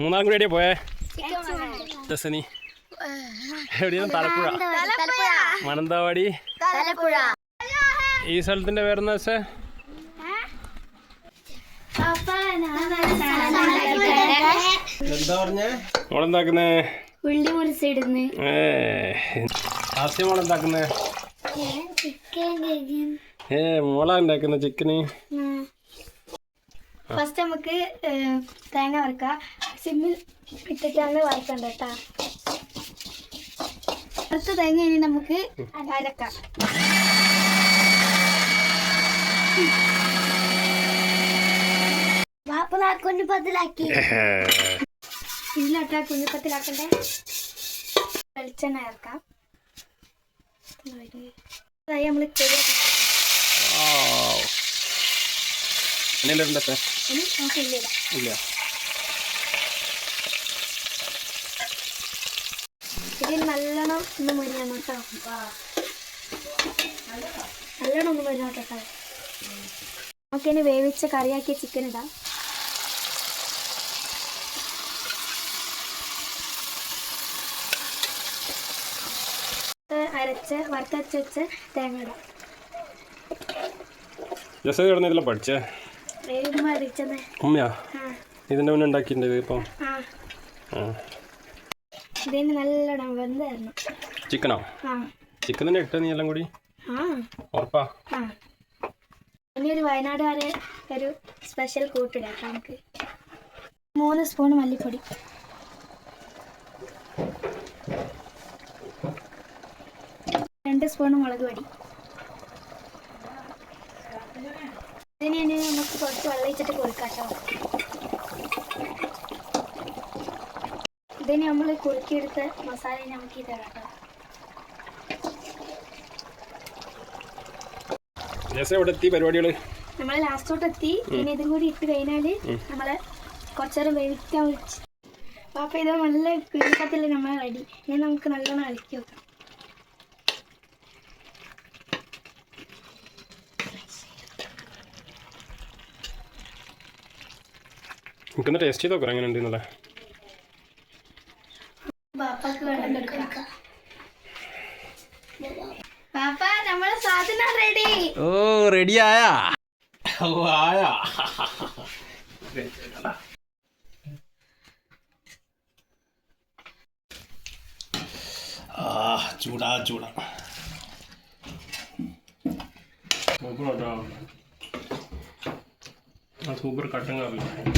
മൂന്നാം കൂടി എവിടെയാ പോയേ ദസനി. എവിടെയാണ്? തലപ്പുഴ. മാനന്തവാടി ഈ സ്ഥലത്തിന്റെ പേരെന്ന് വെച്ചാ? എന്താ പറഞ്ഞേ? മോളെന്താക്കുന്നേ? ഉള്ളി മുറിച്ചിടുന്നു. ഏ. ആസ്യ മോളെന്താക്കുന്നേ? ചിക്കൻ ഏ മോളാ ഉണ്ടാക്കുന്ന ചിക്കന് ഫസ്റ്റ് നമുക്ക് തേങ്ങ വറുക്കാം. സിമ്മിൽ ഇട്ടിട്ടാണ് വറുക്കേണ്ടത് കേട്ടോ അടുത്ത തേങ്ങ ഇനി നമുക്ക് അരക്കാം. കുഞ്ഞിപ്പത്തിലാക്കി ഇതിലാട്ടാ കുഞ്ഞിപ്പത്തിലാക്കണ്ടേ വെളിച്ചെണ്ണ ഇറക്കാം അതായി നമ്മൾ എന്നെ ഇല്ല ഇല്ല. ഇതിൽ നല്ലോണം ഒന്ന് മുരിയണം കേട്ടോ. നല്ലോണം ഒന്ന് മുരിയണം കേട്ടോ നമുക്കിനി വേവിച്ച കറിയാക്കിയ ചിക്കൻ ഇടാം. അരച്ച് വറുത്തരച്ച് വെച്ച് തേങ്ങ ഇടാം. ജസ്റ്റ് പഠിച്ചേ? ഉമ്മയാ? ഇതിന്റെ മുന്നേ ഉണ്ടാക്കിയിട്ടുണ്ട് ഇപ്പം. ഇതിന് നല്ലോണം വെന്ത് തരണം ചിക്കനോ തന്നെ ഇട്ട നീ എല്ലാം കൂടി? ഉറപ്പാ. ഇനി ഒരു വയനാട് വരെ ഒരു സ്പെഷ്യൽ കൂട്ടിടാം നമുക്ക്. മൂന്ന് സ്പൂൺ മല്ലിപ്പൊടി. രണ്ട് സ്പൂൺ മുളക് പൊടി. ഇതിന് നമുക്ക് കുറച്ച് വെള്ളം ഒഴിച്ചിട്ട് കൊടുക്കാം കേട്ടോ. ഇതിന് നമ്മൾ കുറുക്കിയെടുത്ത മസാല നമുക്ക് ഇതാ കേട്ടോ. പരിപാടികൾ നമ്മൾ ലാസ്റ്റോട്ട് എത്തി. പിന്നെ ഇതും കൂടി ഇട്ട് കഴിഞ്ഞാൽ നമ്മൾ കുറച്ചേരം വേവിക്കാൻ വെച്ച്. അപ്പൊ ഇത് നല്ല കുഞ്ഞത്തിൽ നമ്മൾ റെഡി ഇനി നമുക്ക് നല്ലോണം ഇളക്കി വെക്കാം. എനിക്കൊന്ന് ടേസ്റ്റ് ചെയ്ത് നോക്കാം എങ്ങനെ സാധനം റെഡി ഓ റെഡി ആയാ? ഓ ആയാ. ആ ചൂടാ ചൂടാ. സൂപ്പർ കേട്ടോ സൂപ്പർ കട്ടൻ കാപ്പി.